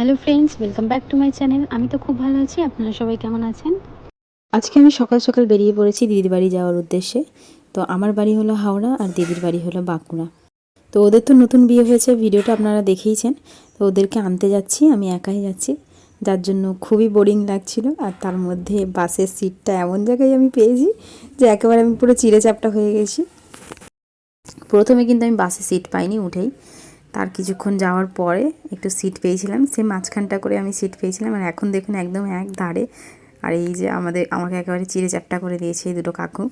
Hello friends welcome back to my channel আমি তো খুব ভালো আছি। আপনারা সবাই কেমন আছেন? আজকে আমি সকাল সকাল বেরিয়ে পড়েছি দিদির বাড়ি যাওয়ার উদ্দেশ্যে। তো আমার বাড়ি হলো হাওড়া আর দিদির বাড়ি হলো বাঁকুড়া। তো ওদের তো নতুন বিয়ে হয়েছে, ভিডিওটা আপনারা দেখেইছেন। তো ওদেরকে আনতে যাচ্ছি, আমি একাই যাচ্ছি। যার জন্য খুবই বোরিং লাগছিল। আর তার মধ্যে বাসের সিটটা এমন জায়গায় আমি পেয়েছি যে একেবারে আমি পুরো চিড়ে চাপটা হয়ে গেছি। প্রথমে কিন্তু আমি বাসে সিট পাইনি উঠেই। তার কিছুক্ষণ যাওয়ার পরে একটু সিট পেয়েছিলাম। সে মাঝখানটা করে আমি সিট পেয়েছিলাম আর এখন দেখুন একদম এক ধারে। আর এই যে আমাদের, আমাকে একেবারে চিড়ে চাপটা করে দিয়েছে এই দুটো কাকু।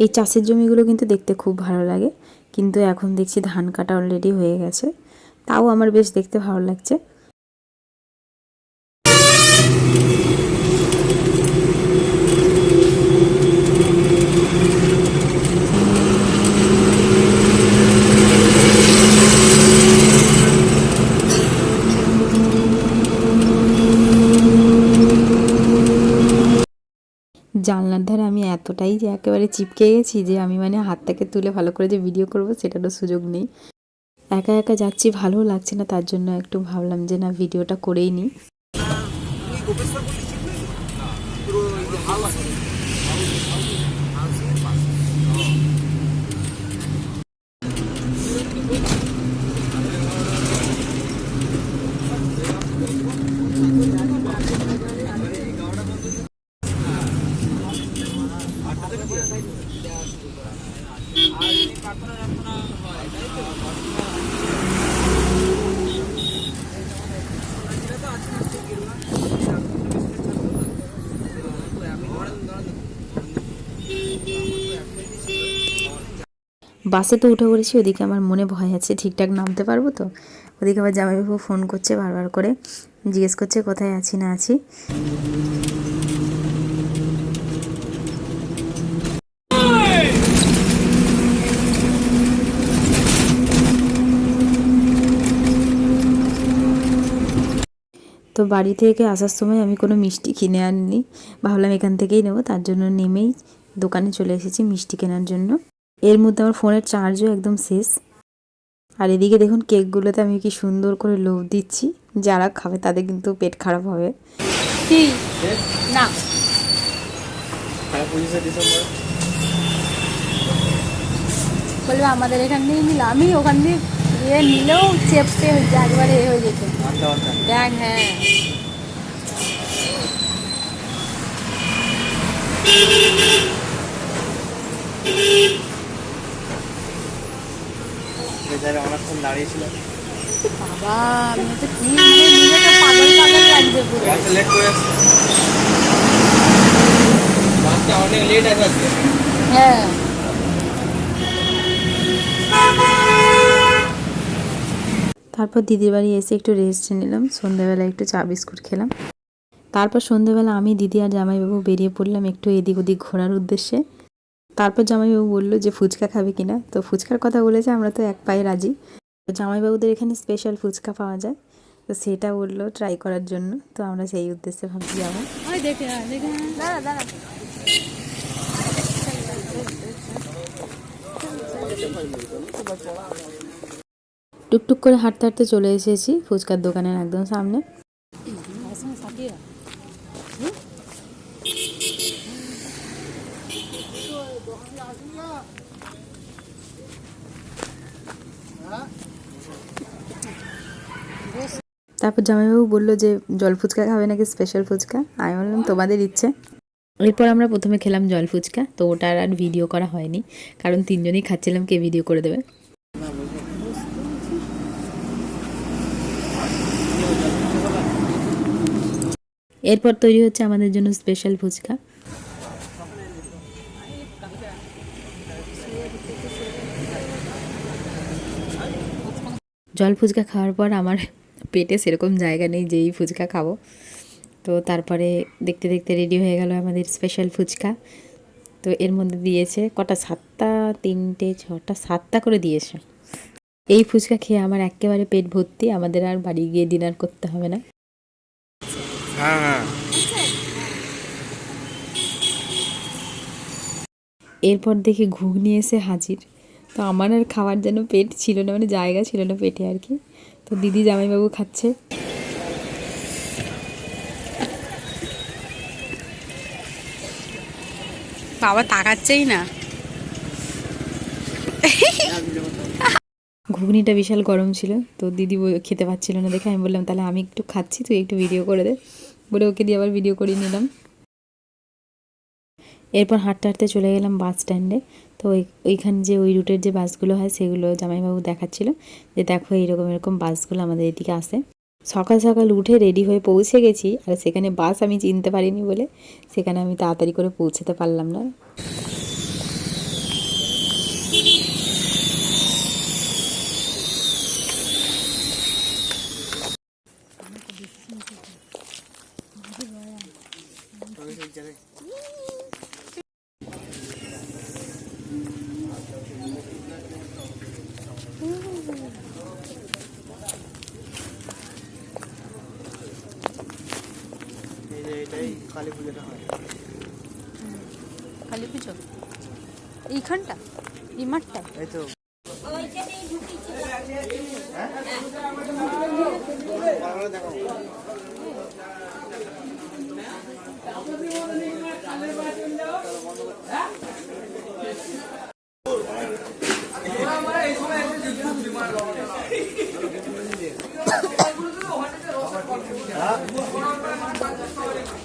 এই চাষের জমিগুলো কিন্তু দেখতে খুব ভালো লাগে। কিন্তু এখন দেখছি ধান কাটা অলরেডি হয়ে গেছে। তাও আমার বেশ দেখতে ভালো লাগছে। ধারে আমি এতটাই যে একেবারে চিপকে গেছি যে আমি মানে হাতটাকে তুলে ভালো করে যে ভিডিও করব, সেটারও সুযোগ নেই। একা একা যাচ্ছি ভালো লাগছে না, তার জন্য একটু ভাবলাম যে না ভিডিওটা করেই নিই? বাসে তো উঠে পড়েছি, ওদিকে আমার মনে ভয় আছে, ঠিকঠাক নামতে পারব তো? ওদিকে আবার জামাইবাবু ফোন করছে বারবার করে, জিজ্ঞেস করছে কোথায় আছি না আছি। তো বাড়ি থেকে আসার সময় আমি কোনো মিষ্টি কিনে আনিনি, ভাবলাম এখান থেকেই নেব, তার জন্য নেমেই দোকানে চলে এসেছি মিষ্টি কেনার জন্য। এর মধ্যে আমার ফোনের চার্জও একদম শেষ। আর এদিকে দেখুন কেকগুলোতে আমি কি সুন্দর করে লোভ দিচ্ছি। যারা খাবে তাদের কিন্তু পেট খারাপ হবে। না। বলবে আমাদের এখান থেকে নিল আমি ওখান দিয়ে ইয়ে নিলেও চেপতে হয়েছে একবারে এ হয়ে আনতে দেখ হ্যাঁ। অনেকক্ষণ দাঁড়িয়েছিল। বাবা আমি তো কি মানে নিজেকে পাগল পাগল লাগছে পুরো। বাসটা লেট করে বাসটা অনেক লেট আছে আজকে। হ্যাঁ। তারপর দিদির বাড়ি এসে একটু রেস্ট নিলাম। সন্ধ্যাবেলা একটু চা বিস্কুট খেলাম। তারপর সন্ধ্যাবেলা আমি দিদি আর জামাইবাবু বেরিয়ে পড়লাম একটু এদিক ওদিক ঘোরার উদ্দেশ্যে। তারপর জামাইবাবু বলল যে ফুচকা খাবে কিনা? তো ফুচকার কথা বলেছে আমরা তো এক পায়ে রাজি। জামাইবাবুদের এখানে স্পেশাল ফুচকা পাওয়া যায়। তো সেটা বলল ট্রাই করার জন্য। তো আমরা সেই উদ্দেশ্যে ভাবছি যাব। দেখে হ্যাঁ, দাঁড়া। টুকটুক করে হাঁটতে হাঁটতে চলে এসেছি ফুচকার দোকানের একদম সামনে। তারপর জামাইবাবু বলল যে, জল ফুচকা খাবে নাকি স্পেশাল ফুচকা? আমি বললাম, তোমাদের ইচ্ছে। এরপর আমরা প্রথমে খেলাম জল ফুচকা, তো ওটার আর ভিডিও করা হয়নি, কারণ তিনজনই খাচ্ছিলাম, কে ভিডিও করে দেবে? এরপর তৈরি হচ্ছে আমাদের জন্য স্পেশাল ফুচকা। জল ফুচকা খাওয়ার পর আমার পেটে সেরকম জায়গা নেই যেই ফুচকা খাব। তো তারপরে দেখতে দেখতে রেডি হয়ে গেল আমাদের স্পেশাল ফুচকা। তো এর মধ্যে দিয়েছে কটা সাতটা তিনটে ছটা সাতটা করে দিয়েছে। এই ফুচকা খেয়ে আমার একেবারে পেট ভর্তি আমাদের আর বাড়ি গিয়ে ডিনার করতে হবে না। হ্যাঁ হ্যাঁ। এরপর দেখি ঘুগনি এসে হাজির। তো আমার আর খাওয়ার যেন পেট ছিল না মানে জায়গা ছিল না পেটে আর কি। তো দিদি জামাইবাবু খাচ্ছে। বাবা তাকাচ্ছেই না। ঘুগনিটা বিশাল গরম ছিল তো দিদি খেতে পাচ্ছিল না দেখে আমি বললাম তাহলে আমি একটু খাচ্ছি তুই একটু ভিডিও করে দে। বলে ওকে দিয়ে আবার ভিডিও করিয়ে নিলাম। এরপর হাঁটতে হাঁটতে চলে গেলাম বাস স্ট্যান্ডে। তো ওই, ওইখানে যে ওই রুটের যে বাসগুলো হয়, সেগুলো জামাইবাবু দেখাচ্ছিল যে দেখো এইরকম এরকম বাসগুলো আমাদের এদিকে আসে। সকাল সকাল উঠে রেডি হয়ে পৌঁছে গেছি, আর সেখানে বাস আমি চিনতে পারিনি বলে সেখানে আমি তাড়াতাড়ি করে পৌঁছাতে পারলাম না। এটাই কালী পুজোটা হয়। কালী পুজো? এইখানটা? এই মাঠটা? এই তো।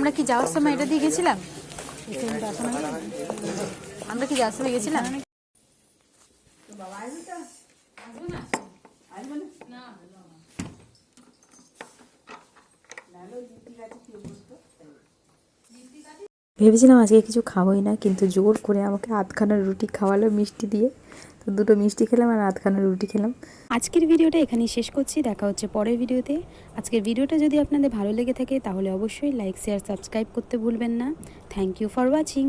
আমরা কি যাওয়ার সময় এটা দিয়ে গেছিলাম? আমরা কি যাওয়ার সময় গেছিলাম? ভেবেছিলাম আজকে কিছু খাবোই না, কিন্তু জোর করে আমাকে আধখানা রুটি খাওয়ালো মিষ্টি দিয়ে। তো দুটো মিষ্টি খেলাম আর আধখানা রুটি খেলাম। আজকের ভিডিওটা এখানেই শেষ করছি। দেখা হচ্ছে পরের ভিডিওতে। আজকের ভিডিওটা যদি আপনাদের ভালো লেগে থাকে, তাহলে অবশ্যই লাইক শেয়ার সাবস্ক্রাইব করতে ভুলবেন না। Thank you for watching